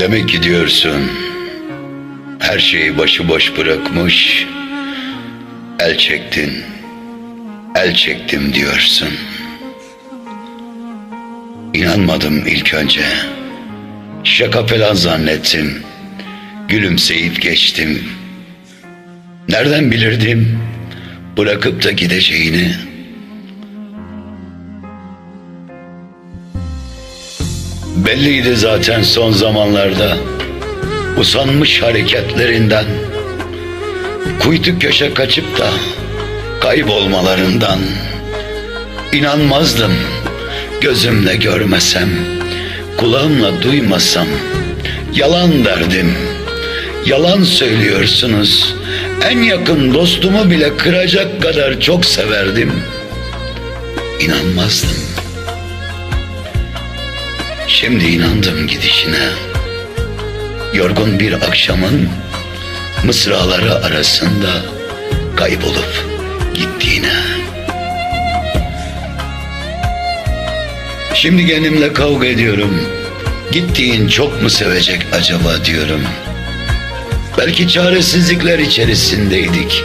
Demek gidiyorsun. Her şeyi başıboş bırakmış. El çektin. El çektim diyorsun. İnanmadım ilk önce. Şaka falan zannettim. Gülümseyip geçtim. Nereden bilirdim bırakıp da gideceğini? Belliydi zaten son zamanlarda usanmış hareketlerinden, kuytu köşe kaçıp da kaybolmalarından. İnanmazdım gözümle görmesem, kulağımla duymasam, yalan derdim. Yalan söylüyorsunuz. En yakın dostumu bile kıracak kadar çok severdim. İnanmazdım. Şimdi inandım gidişine. Yorgun bir akşamın mısraları arasında kaybolup gittiğine. Şimdi kendimle kavga ediyorum. Gittiğin çok mu sevecek acaba diyorum. Belki çaresizlikler içerisindeydik.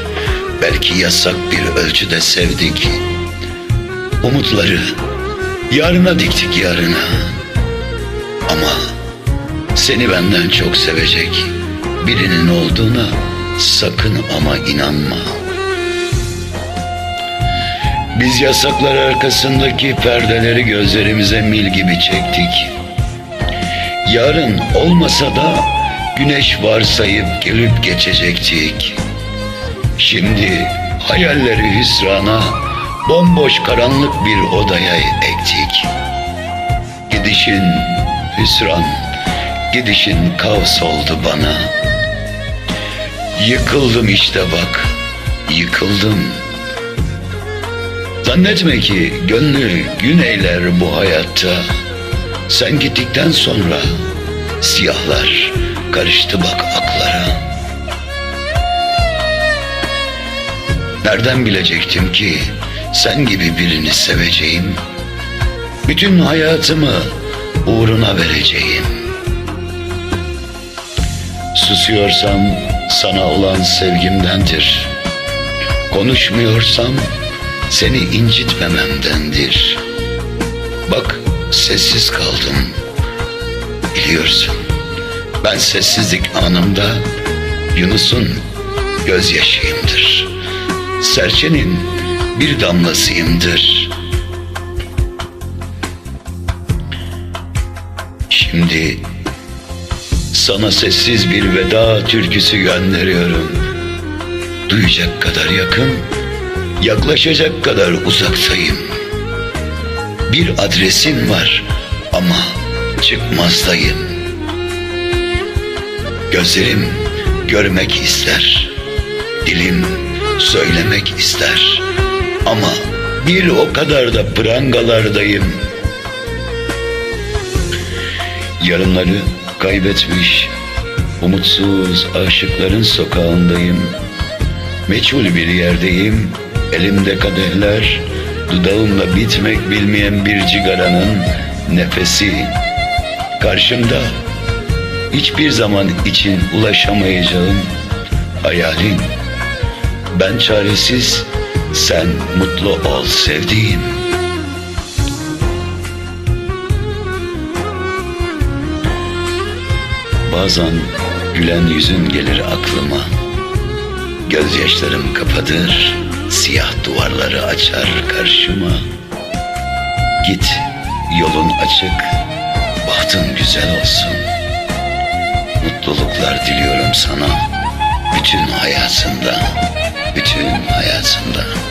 Belki yasak bir ölçüde sevdik. Umutları yarına diktik yarına. Ama seni benden çok sevecek birinin olduğuna sakın ama inanma. Biz yasaklar arkasındaki perdeleri gözlerimize mil gibi çektik. Yarın olmasa da güneş varsayıp gelip geçecektik. Şimdi hayalleri hüsrana, bomboş karanlık bir odaya ektik. Gidişin hüsran, gidişin kaos oldu bana. Yıkıldım işte bak, yıkıldım. Zannetme ki gönlü gün eyler bu hayatta. Sen gittikten sonra siyahlar karıştı bak aklara. Nereden bilecektim ki sen gibi birini seveceğim? Bütün hayatımı uğruna vereceğim. Susuyorsam sana olan sevgimdendir. Konuşmuyorsam seni incitmememdendir. Bak sessiz kaldım. Biliyorsun ben sessizlik anımda Yunus'un gözyaşıyımdır. Serçenin bir damlasıyımdır. Şimdi sana sessiz bir veda türküsü gönderiyorum. Duyacak kadar yakın, yaklaşacak kadar uzaktayım. Bir adresin var ama çıkmazdayım. Gözlerim görmek ister, dilim söylemek ister. Ama bir o kadar da prangalardayım. Yarınları kaybetmiş, umutsuz aşıkların sokağındayım. Meçhul bir yerdeyim, elimde kadehler, dudağımda bitmek bilmeyen bir cigaranın nefesi. Karşımda hiçbir zaman için ulaşamayacağım hayalin. Ben çaresiz, sen mutlu ol sevdiğim. Bazen gülen yüzün gelir aklıma. Gözyaşlarım kapatır, siyah duvarları açar karşıma. Git, yolun açık, bahtın güzel olsun. Mutluluklar diliyorum sana, bütün hayatında, bütün hayatında.